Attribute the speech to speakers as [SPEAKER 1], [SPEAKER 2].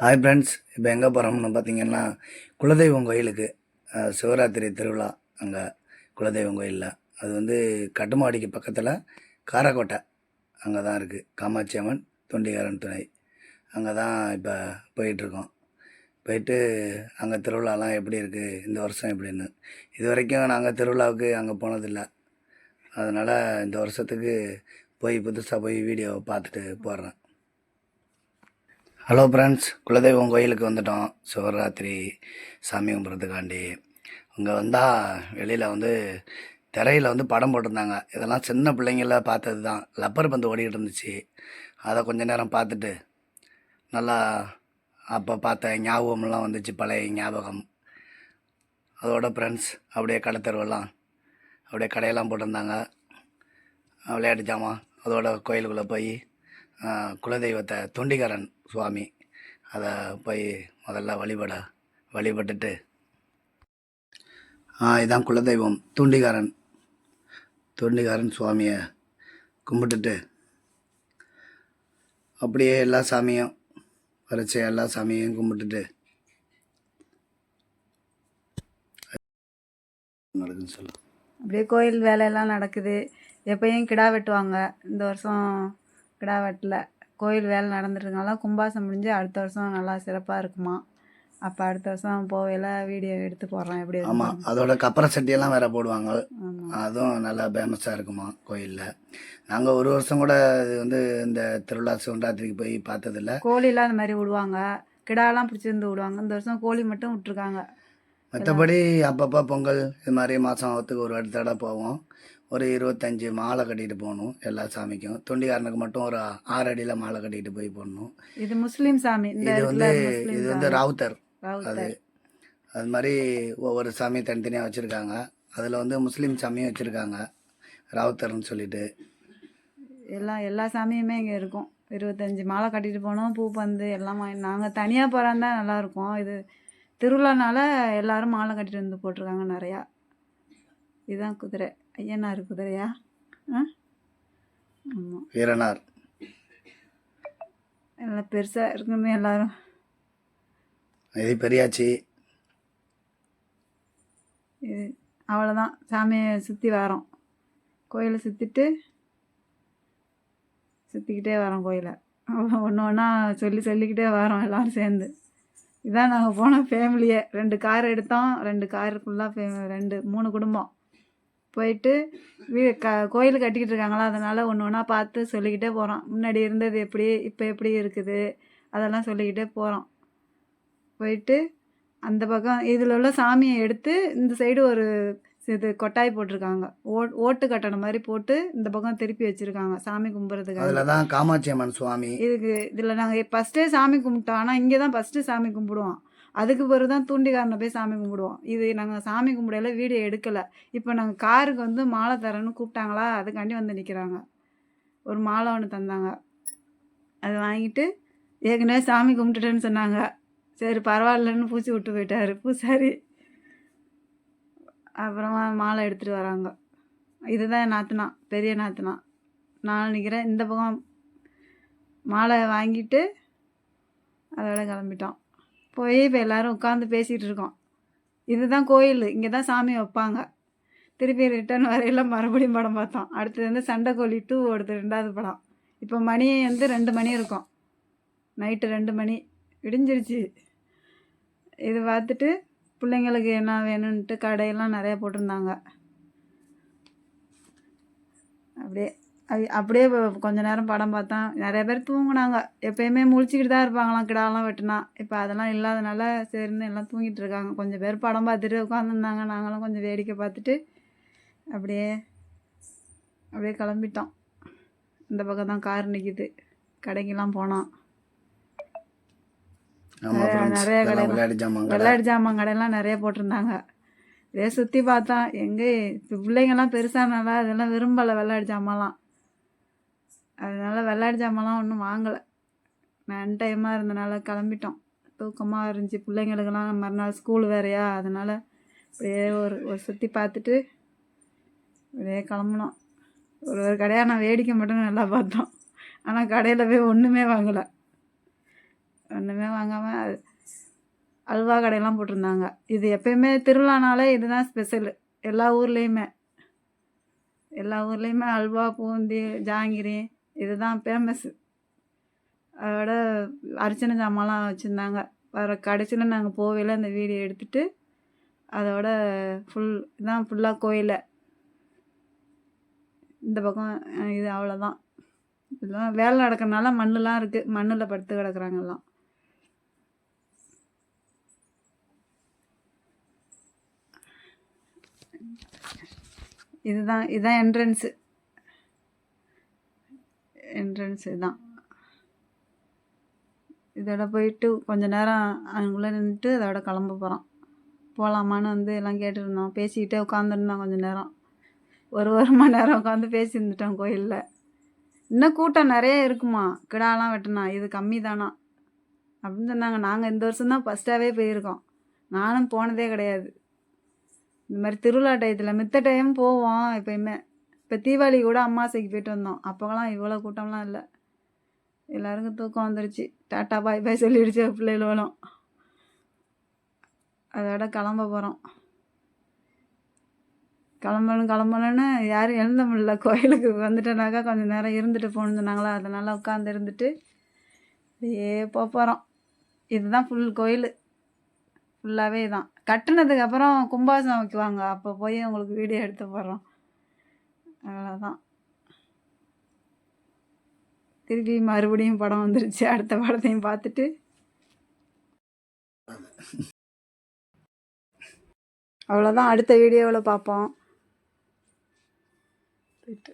[SPEAKER 1] Hi friends இப்போ எங்கே போகிறோம்னு பார்த்தீங்கன்னா குலதெய்வம் கோயிலுக்கு சிவராத்திரி திருவிழா அங்கே குலதெய்வம் கோயிலில். அது வந்து கட்டுமாடிக்கு பக்கத்தில் காரக்கோட்டை அங்கே தான் இருக்குது காமாட்சி அம்மன் தொண்டிகாரன் துணை. அங்கே தான் இப்போ போயிட்டுருக்கோம். போயிட்டு அங்கே திருவிழாலாம் எப்படி இருக்குது இந்த வருஷம் எப்படின்னு. இது வரைக்கும் நாங்கள் திருவிழாவுக்கு அங்கே போனதில்லை. அதனால் இந்த வருஷத்துக்கு போய் புதுசாக போய் வீடியோ பார்த்துட்டு போடுறேன் ஹலோ ஃப்ரெண்ட்ஸ் குலதெய்வம் கோயிலுக்கு வந்துட்டோம். சிவராத்திரி சாமி கும்பிட்றதுக்காண்டி. அங்கே வந்தால் வெளியில் வந்து திரையில் வந்து படம் போட்டிருந்தாங்க. இதெல்லாம் சின்ன பிள்ளைங்கள பார்த்தது தான் லப்பர் பந்து ஓடிக்கிட்டு இருந்துச்சு. அதை கொஞ்ச நேரம் பார்த்துட்டு நல்லா அப்போ பார்த்த ஞாபகமெல்லாம் வந்துச்சு. பழைய ஞாபகம். அதோட ஃப்ரெண்ட்ஸ் அப்படியே கடத்தருவெல்லாம் அப்படியே கடையெல்லாம் போட்டிருந்தாங்க. விளையாட்டு ஜாமான் அதோட கோயிலுக்குள்ளே போய் குலதெய்வத்தை தொண்டிகாரன் சுவாமி அதை போய் முதல்ல வழிபட வழிபட்டுட்டு இதுதான் இதான் குலதெய்வம். துண்டிகாரன் துண்டிகாரன் சுவாமியை கும்பிட்டுட்டு அப்படியே எல்லா சாமியும் வரைச்ச எல்லா சாமியையும் கும்பிட்டுட்டு நடக்குதுன்னு சொல்லு.
[SPEAKER 2] அப்படியே கோயில் வேலையெல்லாம் நடக்குது. எப்பயும் கிடா வெட்டுவாங்க. இந்த வருஷம் கிடா வெட்டல. கோயில் வேலை நடந்துட்டுருக்கனால கும்பாசம் முடிஞ்சு அடுத்த வருஷம் நல்லா சிறப்பாக இருக்குமா. அப்போ அடுத்த வருஷம் போவையில் வீடியோ எடுத்து போடுறோம் எப்படி
[SPEAKER 1] ஆமாம். அதோட கப்பரை சட்டியெல்லாம் வேற போடுவாங்க. அதுவும் நல்லா ஃபேமஸாக இருக்குமா கோயிலில். நாங்கள் ஒரு வருஷம் கூட இது வந்து இந்த திருவிழா சிவராத்திரிக்கு போய் பார்த்ததில்ல.
[SPEAKER 2] கோழிலாம் அந்த மாதிரி விடுவாங்க. கிடாலாம் பிடிச்சிருந்து விடுவாங்க. இந்த வருஷம் கோழி மட்டும் விட்டுருக்காங்க.
[SPEAKER 1] மற்றபடி அப்பப்போ பொங்கல் இது மாதிரி மாதம் ஆகத்துக்கு ஒரு தடவை போவோம். ஒரு இருபத்தஞ்சி மாலை கட்டிட்டு போகணும் எல்லா சாமிக்கும். தொண்டிகாரனுக்கு மட்டும் ஒரு ஆறு அடியில் மாலை கட்டிட்டு போய் போடணும்.
[SPEAKER 2] இது முஸ்லீம் சாமி.
[SPEAKER 1] இது வந்து இது வந்து. ராவுத்தர். அது அது மாதிரி ஒவ்வொரு சாமி தனித்தனியாக வச்சுருக்காங்க. அதில் வந்து முஸ்லீம் சாமியும் வச்சுருக்காங்க. ராவுத்தர்னு சொல்லிட்டு.
[SPEAKER 2] எல்லா எல்லா சாமியுமே இங்கே இருக்கும். இருபத்தஞ்சி மாலை கட்டிட்டு போனோம். பூ பந்து எல்லாம் நாங்கள் தனியாக போகிறாந்தா நல்லாயிருக்கும் இது திருவிழானால எல்லாரும் மாலை கட்டிட்டு வந்து போட்டிருக்காங்க நிறையா. இதுதான் குதிரை. ஐயனார் குதிரையா? ஆ? ஆமாம்
[SPEAKER 1] வீரனார்.
[SPEAKER 2] எல்லாம் பெருசாக இருக்குன்னு எல்லாரும்.
[SPEAKER 1] இது பெரியாச்சி.
[SPEAKER 2] இது அவ்வளோதான் சாமியை சுற்றி வரோம். கோயிலை சுற்றிட்டு சுற்றிக்கிட்டே வரோம் கோயிலை. ஒன்று ஒன்றா சொல்லி சொல்லிக்கிட்டே வரோம் எல்லாரும் சேர்ந்து. இதான் நாங்கள் போன ஃபேமிலியே ரெண்டு கார் எடுத்தோம். ரெண்டு கார் ஃபுல்லாக ரெண்டு மூணு குடும்பம். போயிட்டு வீ க கோயில் கட்டிக்கிட்டு இருக்காங்களா அதனால் ஒன்று ஒன்றா பார்த்து சொல்லிக்கிட்டே போகிறோம் முன்னாடி இருந்தது எப்படி இப்போ எப்படி இருக்குது அதெல்லாம் சொல்லிக்கிட்டே போகிறோம் போயிட்டு அந்த பக்கம் இதில் உள்ள சாமியை எடுத்து இந்த சைடு ஒரு இது கொட்டாய் போட்டிருக்காங்க. ஓ ஓட்டு கட்டண மாதிரி போட்டு இந்த பக்கம் திருப்பி வச்சுருக்காங்க சாமி கும்பிட்றதுக்காக
[SPEAKER 1] அதில் தான் காமாட்சி அம்மன் சுவாமி.
[SPEAKER 2] இதுக்கு இதில் நாங்கள் ஃபஸ்ட்டே சாமி கும்பிட்டோம். ஆனால் இங்கே தான் ஃபஸ்ட்டு சாமி கும்பிடுவோம். அதுக்கு பிறகு தான் தூண்டிகாரனை போய் சாமி கும்பிடுவோம். இது நாங்கள் சாமி கும்பிடையில வீடியோ எடுக்கலை. இப்போ நாங்கள் காருக்கு வந்து மாலை தரேன்னு கூப்பிட்டாங்களா அதுக்காண்டி வந்து நிற்கிறாங்க ஒரு மாலை ஒன்று தந்தாங்க. அது வாங்கிட்டு ஏற்கனவே சாமி கும்பிட்டுட்டேன்னு சொன்னாங்க. சரி பரவாயில்லன்னு பூச்சி விட்டு போயிட்டாரு பூசாரி. அப்புறமா மாலை எடுத்துகிட்டு வராங்க. இதுதான் என் நாத்தனா பெரிய நாத்தனா. நான் நிற்கிறேன் இந்த பக்கம் மாலை வாங்கிட்டு அதோட கிளம்பிட்டோம். போய் இப்போ எல்லோரும் உட்காந்து பேசிகிட்டு இருக்கோம். இதுதான் கோயில். இங்கே தான் சாமி வைப்பாங்க. திருப்பி ரிட்டர்ன் வரையில மறுபடியும் படம் பார்த்தோம். அடுத்தது வந்து சண்டைக்கோழி டூ ஓடுது ரெண்டாவது படம். இப்போ மணி வந்து ரெண்டு மணி இருக்கும். நைட்டு ரெண்டு மணி. விடிஞ்சிருச்சு இது பார்த்துட்டு பிள்ளைங்களுக்கு என்ன வேணும்ன்ட்டு கடையெல்லாம் நிறையா போட்டிருந்தாங்க. அப்படியே அப்படியே கொஞ்ச நேரம் படம் பார்த்தோம் நிறைய பேர் தூங்குனாங்க. எப்பயுமே முழிச்சிக்கிட்டு தான் இருப்பாங்களாம் கிடாலாம் வெட்டினா. இப்போ அதெல்லாம் இல்லாதனால சரின்னு எல்லாம் தூங்கிட்டு இருக்காங்க. கொஞ்சம் பேர் படம் பார்த்துட்டு உட்காந்துருந்தாங்க நாங்களும் கொஞ்சம் வேடிக்கை பார்த்துட்டு அப்படியே அப்படியே கிளம்பிட்டோம். இந்த பக்கம் தான் கார் நிற்கிது கடைக்கெல்லாம் போனோம் நிறைய-
[SPEAKER 1] கடை.
[SPEAKER 2] விளையாட்டு ஜாமான் கடையெல்லாம் நிறைய போட்டிருந்தாங்க. இதே சுற்றி பார்த்தோம் எங்கே இப்போ பிள்ளைங்கள்லாம் பெருசானால அதெல்லாம் விரும்பலை விளையாட்டு ஜாமான்லாம். அதனால விளையாட்டு ஜாமான்லாம் ஒன்றும் வாங்கலை. நான் டைமாக இருந்தனால கிளம்பிட்டோம். தூக்கமாக இருந்துச்சு. பிள்ளைங்களுக்கெல்லாம் மறுநாள் ஸ்கூல் வேறையா. அதனால் அப்படியே ஒரு ஒரு சுற்றி பார்த்துட்டு அப்படியே கிளம்புனோம். ஒரு ஒரு கடையாக நான் வேடிக்கை மட்டும் நல்லா பார்த்தோம். ஆனால் கடையில் போய் ஒன்றுமே வாங்கலை. ஒன்றுமே வாங்காமல் அல்வா கடையெல்லாம் போட்டிருந்தாங்க. இது எப்பயுமே திருவிழானாலே இதுதான் ஸ்பெஷலு எல்லா ஊர்லேயுமே. எல்லா ஊர்லேயுமே அல்வா பூந்தி ஜாங்கிரி இதுதான் ஃபேமஸ்ஸு அதோட அர்ச்சனை ஜாமான்லாம் வச்சுருந்தாங்க. வர கடைசியில் நாங்கள் போவையில் அந்த வீடியோ எடுத்துட்டு அதோட ஃபுல் இதான் ஃபுல்லாக கோயிலை இந்த பக்கம் இது அவ்வளோதான் இதெல்லாம் வேலை நடக்கிறனால மண்ணுலாம் இருக்குது மண்ணில் படுத்து கிடக்குறாங்க எல்லாம். இதுதான் இதுதான் என்ட்ரன்ஸு என்ட்ரன்ஸ் இதுதான் இதோட போயிட்டு கொஞ்ச நேரம் அங்குள்ளே நின்றுட்டு அதோட கிளம்ப போகிறோம் போகலாமான்னு வந்து எல்லாம் கேட்டுருந்தோம். பேசிக்கிட்டே உட்காந்துருந்தோம் கொஞ்சம் நேரம். ஒரு ஒரு மணி நேரம் உட்காந்து பேசியிருந்துட்டோம் கோயிலில். இன்னும் கூட்டம் நிறைய இருக்குமா? கிடாலாம் வெட்டினா. இது கம்மி தானா அப்படின்னு சொன்னாங்க. நாங்கள் இந்த வருஷம் தான் ஃபஸ்ட்டாகவே போயிருக்கோம். நானும் போனதே கிடையாது. இந்த மாதிரி திருவிழா டயத்தில் மித்த டைம் போவோம் எப்பயுமே. இப்போ தீபாவளி கூட அம்மாசைக்கு போயிட்டு வந்தோம். அப்போலாம் இவ்வளோ கூட்டம்லாம் இல்லை. எல்லாருக்கும் தூக்கம் வந்துருச்சு. டாட்டா பாய் பாய் சொல்லிடுச்சு பிள்ளைகளும் அதோட கிளம்ப போகிறோம் கிளம்பணும் கிளம்பணுன்னு யாரும் எழுந்த முடியல. கோயிலுக்கு வந்துட்டோனாக்கா கொஞ்சம் நேரம் இருந்துட்டு போகணுன்னு சொன்னாங்களா? அதனால் உட்காந்து இருந்துட்டு அப்படியே போக போகிறோம் இதுதான் ஃபுல் கோயில். ஃபுல்லாகவே இதான். கட்டினதுக்கப்புறம் அப்புறம் கும்பாசம் வைக்குவாங்க அப்போ போய் உங்களுக்கு வீடியோ எடுத்து போடுறோம். அவ்வளோதான் திருப்பி மறுபடியும் படம் வந்துருச்சு. அடுத்த படத்தையும் பார்த்துட்டு. அவ்வளோதான் அடுத்த வீடியோவில் பார்ப்போம். போயிட்டு.